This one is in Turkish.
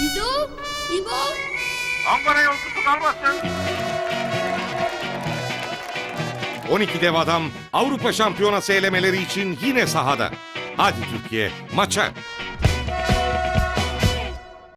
İbo! İbo! Ankara'ya yolcusu kalmasın. 12 dev adam Avrupa Şampiyonası elemeleri için yine sahada. Hadi Türkiye maça.